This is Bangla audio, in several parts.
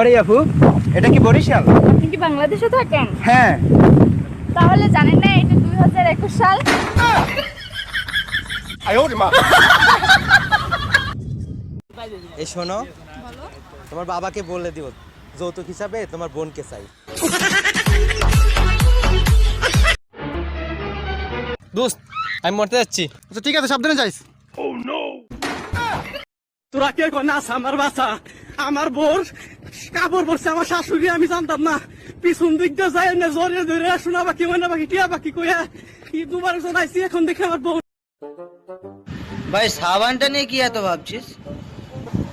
সরি আপু এটা কি বরিশাল? আপনি কি বাংলাদেশে থাকেন? হ্যাঁ। তাহলে জানেন না এটা দুই হাজার একুশ সাল। এই শোনো তোমার বাবাকে বলে দিও যৌতুক হিসাবে তোমার বোনকে চাই। দোস্ত আমি মরতে যাচ্ছি। আচ্ছা ঠিক আছে সাবধানে যাইস। তোরা কে নাস আমার বাসা আমার বোর কাপড় পরছে আমার শাশুড়ি আমি জানতাম না। পিছন দিক দিয়ে যায় না জোরে ধরে শোনা বাকি ময়না বাকি টিয়া বাকি কইয়া কি দুবার জানাইছি এখন দেখে আমার বউ ভাই সাবানটা নিয়ে কি এত ভাবছিস?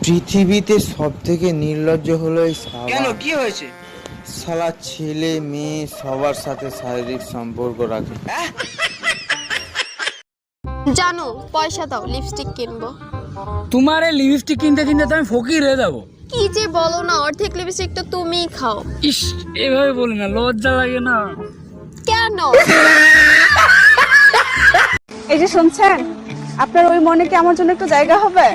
পৃথিবীতে সব থেকে নির্লজ্জ হলো এই কেন কি হয়েছে? সালা ছেলে মেয়ে সবার সাথে শারীরিক সম্পর্ক রাখে। জানো পয়সা দাও লিপস্টিক কিনবো। তোমার এই লিপস্টিক কিনতে কিনতে তো আমি ফকির হয়ে যাব। কি যে বলো না অর্ধেক লিপস্টিক তো তুমিই খাও। ইস এভাবে বলি না লজ্জা লাগে না। কেন? এই যে শুনছেন আপনার ওই মনে কি আমার জন্য একটু জায়গা হবে?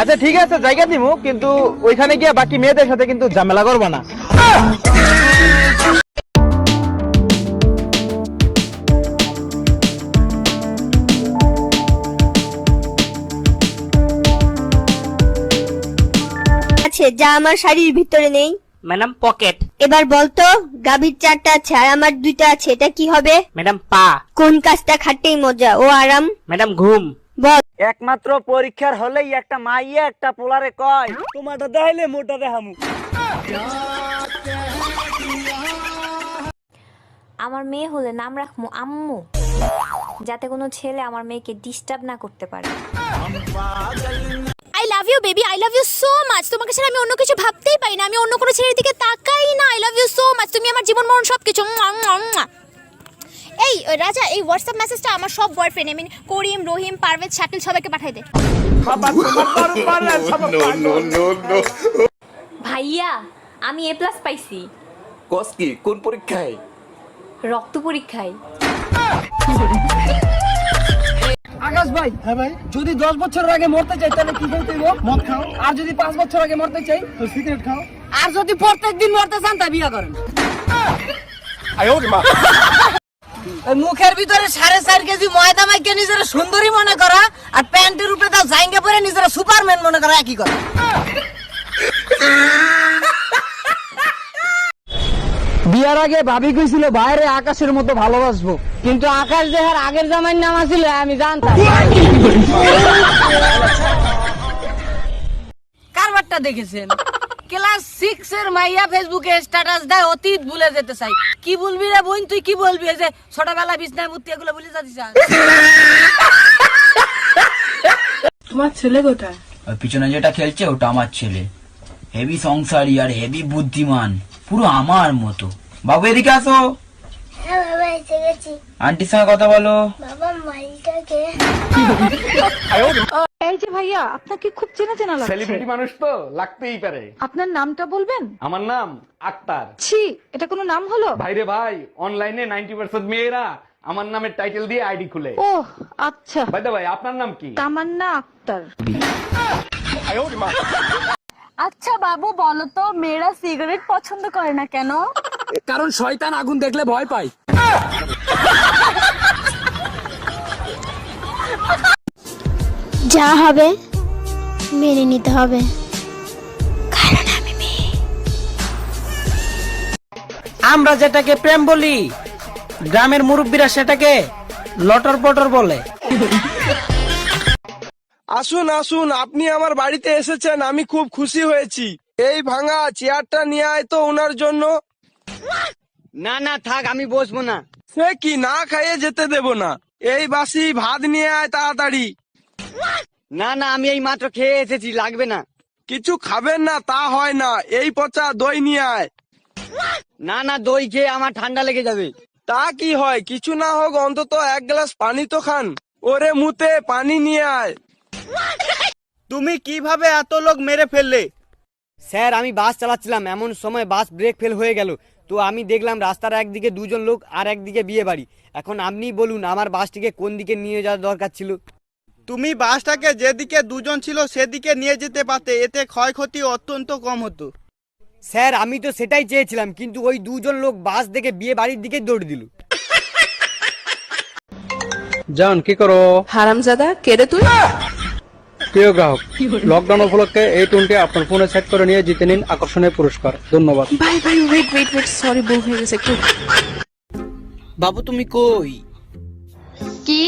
আচ্ছা ঠিক আছে জায়গা দিমু কিন্তু ওইখানে গিয়ে বাকি মেয়েদের সাথে কিন্তু ঝামেলা করব না। যা আমার শাড়ির ভিতরে নেই। Madam pocket. এবার বলতো গাভীর চারটা আছে আর আমার দুইটা আছে এটা কি হবে? ম্যাডাম পা। কোন কাজটা খাটতেই মজা ও আরাম। ম্যাডাম ঘুম। বল। একমাত্র পরীক্ষার হলেই একটা মাইয়া একটা পোলারে কয় তোমারটা দেখাইলে মোটা দেখামু। আমার মেয়ে হলে নাম রাখমু আম্মু যাতে কোনো ছেলে আমার মেয়েকে ডিস্টার্ব না করতে পারে। Love you baby I love you so much তোমাকে ছাড়া আমি অন্য কিছু ভাবতেই পারি না। আমি অন্য কোনো ছেলের দিকে তাকাই না। I love you so much তুমি আমার জীবন মরণ সব কিছু এই রাজা এই হোয়াটসঅ্যাপ মেসেজটা আমার সব boyfriend I mean Karim Rahim Parvez Shakil সবাইকে পাঠাই দে। ভাইয়া আমি এ প্লাস পাইছি। কস কি? কোন পরীক্ষায়? রক্ত পরীক্ষায়। ভাই হ্যাঁ ভাই। যদি দশ বছরের আগে মরতে চাই তাহলে কি করতে হইব মদ খাও। আর যদি পাঁচ বছর আগে মরতে চাই? তো সিগারেট খাও। আর যদি প্রত্যেক দিন মরতে চান তা বিয়ে করেন। মুখের ভিতরে সাড়ে চার কেজি ময়দা মাইকে নিজের সুন্দরী মনে করা আর প্যান্টের উপরে তাও জাইঙ্গা পরে নিজের সুপারম্যান মনে করা একই কথা। বিয়ার আগে ভাবি কইছিল বাইরে আকাশের মতো ভালোবাসবো। কিন্তু আকাশ দেহার আগের জামাইয়ের নাম আছিল আমি জানতাম। কারবারটা দেখেছেন? ক্লাস সিক্স এর মাইয়া ফেসবুকে স্ট্যাটাস দেয় অতীত ভুলে যেতে চাই। কি বলবি রে বোন তুই কি বলবি? এই যে ছোটবেলা বিছনায় মুতি এগুলো ভুলে যাচ্ছিস তোমার ছেলে কোথায়? ওই পিছনে যেটা খেলছে ওটা আমার ছেলে। হেভি সংসারী আর হেভি বুদ্ধিমান পুরো আমার মতো। বাবু এদিকে আসো। হ্যাঁ এসে গেছি আন্টির সঙ্গে কথা বলো। বাবা মালিটাকে এই যে ভাইয়া আপনাকে খুব চেনা চেনা লাগছে। সেলিব্রিটি মানুষ তো লাগতেই পারে। আপনার নামটা বলবেন? আমার নাম আক্তার। ছি এটা কোনো নাম হলো? ভাইরে ভাই অনলাইনে নাইনটি পার্সেন্ট মেয়েরা আমার নামের টাইটেল দিয়ে আইডি খুলে। ও আচ্ছা। ভাই ভাই আপনার নাম কি? তামান্না আক্তার। আচ্ছা বাবু বলো তো মেয়েরা সিগারেট পছন্দ করে না কেন? কারণ শয়তান আগুন দেখলে ভয় পায়। যা হবে মেনে নিতে হবে। আমরা যেটাকে প্রেম বলি গ্রামের মুরব্বীরা সেটাকে লটর পটর বলে। আসুন আসুন আপনি আমার বাড়িতে এসেছেন আমি খুব খুশি হয়েছি। এই ভাঙা চেয়ারটা নিয়ে আয় তো ওনার জন্য। না না থাক আমি বসবো না। সে কি না খাইয়ে যেতে দেব না? এই বাসি ভাত নিয়ে আয় তাড়াতাড়ি। না না আমি এই মাত্র খেয়ে এসেছি লাগবে না। কিছু খাবেন না তা হয় না। এই পচা দই নিয়ে আয়। না না দই খেয়ে আমার ঠান্ডা লেগে যাবে। তা কি হয়? কিছু না হোক অন্তত এক গ্লাস পানি তো খান। ওরে মুতে পানি নিয়ে আয়। তুমি কীভাবে এত লোক মেরে ফেললে? স্যার আমি বাস চালাচ্ছিলাম। এমন সময় বাস ব্রেক ফেল হয়ে গেল। তো আমি দেখলাম রাস্তার একদিকে দুজন লোক আর একদিকে বিয়ে বাড়ি। এখন আপনি বলুন আমার বাসটিকে কোন দিকে নিয়ে যাওয়া দরকার ছিল? তুমি বাসটাকে যেদিকে দুজন ছিল সেদিকে নিয়ে যেতে পারতে এতে ক্ষয়ক্ষতি অত্যন্ত কম হতো। স্যার আমি তো সেটাই চেয়েছিলাম কিন্তু ওই দুজন লোক বাস দেখে বিয়ে বাড়ির দিকে দৌড় দিল। জান কি করো? হারামজাদা কেড়ে তুই? প্রিয় গ্রাহক লকডাউন উপলক্ষে এই টুনটি আপনার ফোনে সেট করে নিয়ে জিতে নিন আকর্ষণীয় পুরস্কার। ধন্যবাদ। ভাই ভাই ওয়েট ওয়েট ওয়েট সরি ভুল হয়ে গেছে একটু। বাবু তুমি কই? কি?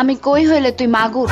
আমি কই হইলে তুই মাগুর